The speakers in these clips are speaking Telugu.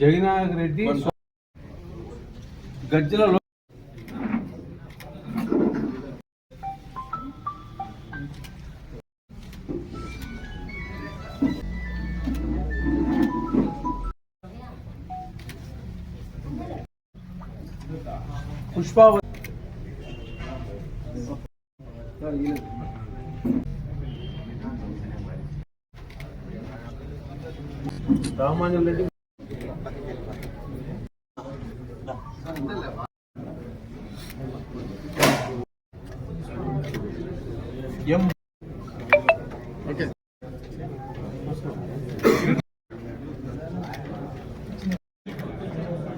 జగన్నాథ్ రెడ్డి గజ్జల లో- పుష్పావతి రామాంజన్ ఎం.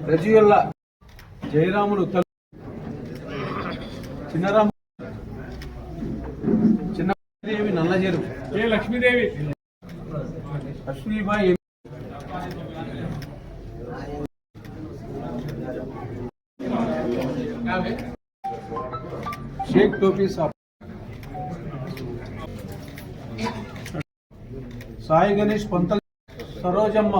రజియల్లా జయరాములు తల్లి. చిన్నరాము. చిన్నదేవి నల్లజేరు. ఏ లక్ష్మీదేవి. అశ్వీబాయి షేక్ టోపీ సాయి గణేష్ పంతల్ సరోజమ్మ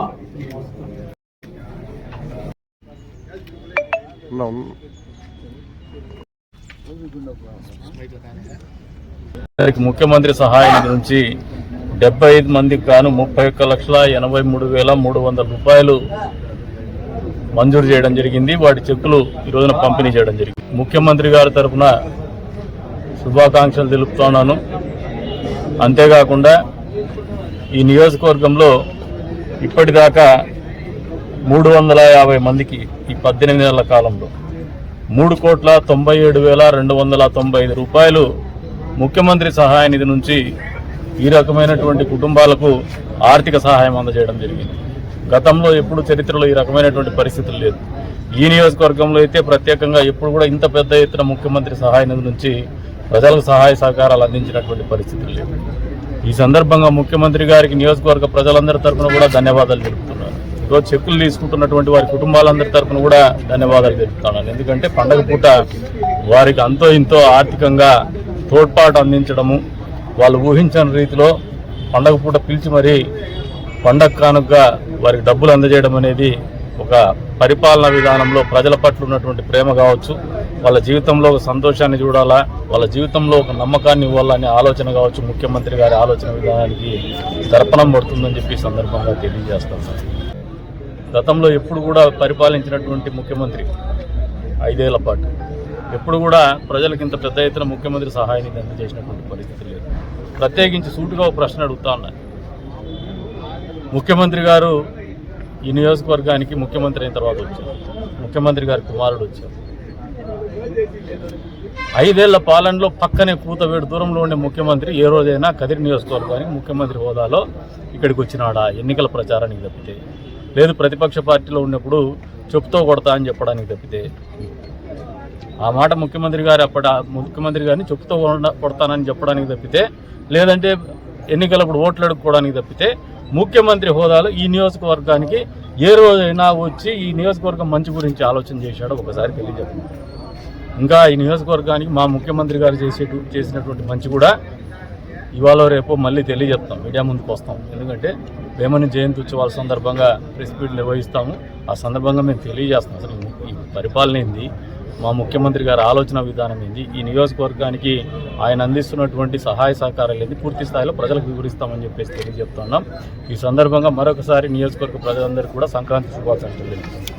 ముఖ్యమంత్రి సహాయ నిధి నుంచి డెబ్బై ఐదు మందికి గాను ముప్పై ఒక్క లక్షల ఎనభై మూడు వేల మూడు వందల రూపాయలు మంజూరు చేయడం జరిగింది. వాటి చెక్కులు ఈ రోజున పంపిణీ చేయడం జరిగింది. ముఖ్యమంత్రి గారి తరఫున శుభాకాంక్షలు తెలుపుతున్నాను. అంతేకాకుండా ఈ నియోజకవర్గంలో ఇప్పటిదాకా మూడు వందల యాభై మందికి ఈ పద్దెనిమిది నెలల కాలంలో మూడు కోట్ల తొంభై ఏడు వేల రెండు వందల తొంభై ఐదు రూపాయలు ముఖ్యమంత్రి సహాయ నిధి నుంచి ఈ రకమైనటువంటి కుటుంబాలకు ఆర్థిక సహాయం అందజేయడం జరిగింది. గతంలో ఎప్పుడు చరిత్రలో ఈ రకమైనటువంటి పరిస్థితులు లేదు ఈ నియోజకవర్గంలో అయితే ప్రత్యేకంగా ఎప్పుడు కూడా ఇంత పెద్ద ఎత్తున ముఖ్యమంత్రి సహాయ నిధి నుంచి ప్రజలకు సహాయ సహకారాలు అందించినటువంటి పరిస్థితులు లేవు. ఈ సందర్భంగా ముఖ్యమంత్రి గారికి నియోజకవర్గ ప్రజలందరి తరఫున కూడా ధన్యవాదాలు తెలుపుతున్నాను. ఈరోజు చెక్కులు తీసుకుంటున్నటువంటి వారి కుటుంబాలందరి తరఫున కూడా ధన్యవాదాలు తెలుపుతున్నాను. ఎందుకంటే పండగ పూట వారికి అంతో ఇంతో ఆర్థికంగా తోడ్పాటు అందించడము వాళ్ళు ఊహించని రీతిలో పండగ పూట పిలిచి మరీ పండగ కానుకగా వారికి డబ్బులు అందజేయడం అనేది ఒక పరిపాలనా విధానంలో ప్రజల పట్ల ఉన్నటువంటి ప్రేమ కావచ్చు. వాళ్ళ జీవితంలో ఒక సంతోషాన్ని చూడాలా వాళ్ళ జీవితంలో ఒక నమ్మకాన్ని ఇవ్వాలనే ఆలోచన కావచ్చు. ముఖ్యమంత్రి గారి ఆలోచన విధానానికి దర్పణం పడుతుందని చెప్పి సందర్భంగా తెలియజేస్తాం గతంలో ఎప్పుడు కూడా పరిపాలించినటువంటి ముఖ్యమంత్రి ఐదేళ్ళ పాటు ఎప్పుడు కూడా ప్రజలకు ఇంత పెద్ద ఎత్తున ముఖ్యమంత్రి సహాయాన్ని అందజేసినటువంటి పరిస్థితి లేదు. ప్రత్యేకించి సూటుగా ఒక ప్రశ్న అడుగుతా ఉన్నాయి ముఖ్యమంత్రి గారు ఈ నియోజకవర్గానికి ముఖ్యమంత్రి అయిన తర్వాత వచ్చారు. ముఖ్యమంత్రి గారి కుమారుడు వచ్చారు. ఐదేళ్ళ పాలనలో పక్కనే కూతవేడు దూరంలో ఉండే ముఖ్యమంత్రి ఏ రోజైనా కదిరి నియోజకవర్గానికి ముఖ్యమంత్రి హోదాలో ఇక్కడికి వచ్చినాడా? ఎన్నికల ప్రచారానికి తప్పితే. లేదు ప్రతిపక్ష పార్టీలో ఉన్నప్పుడు చెప్తో కొడతా అని చెప్పడానికి తప్పితే. ఆ మాట ముఖ్యమంత్రి గారు అప్పటి ముఖ్యమంత్రి గారిని చెప్తూ కొడతానని చెప్పడానికి తప్పితే. లేదంటే ఎన్నికలప్పుడు ఓట్లు అడుక్కోవడానికి తప్పితే ముఖ్యమంత్రి హోదాలో ఈ నియోజకవర్గానికి ఏ రోజైనా వచ్చి ఈ నియోజకవర్గం మంచి గురించి ఆలోచన చేశాడో ఒకసారి తెలియజెప్పండి ఇంకా ఈ నియోజకవర్గానికి మా ముఖ్యమంత్రి గారు చేసే చేసినటువంటి మంచి కూడా ఇవాళ రేపు మళ్ళీ తెలియజెప్తాం మీడియా ముందుకు వస్తాం. ఎందుకంటే వేమని జయంతి ఉత్సవాల సందర్భంగా ప్రెస్ మీట్ నిర్వహిస్తాము. ఆ సందర్భంగా మేము తెలియజేస్తాం. అసలు ఈ పరిపాలన ఏంది? మా ముఖ్యమంత్రి గారి ఆలోచన విధానం ఏంది? ఈ నియోజకవర్గానికి ఆయన అందిస్తున్నటువంటి సహాయ సహకారాలు ఏంది? పూర్తి స్థాయిలో ప్రజలకు వివరిస్తామని చెప్పేసి తెలియజెప్తున్నాం ఈ సందర్భంగా మరొకసారి నియోజకవర్గ ప్రజలందరికీ కూడా సంక్రాంతి శుభాకాంక్షలు తెలుపుతున్నాం.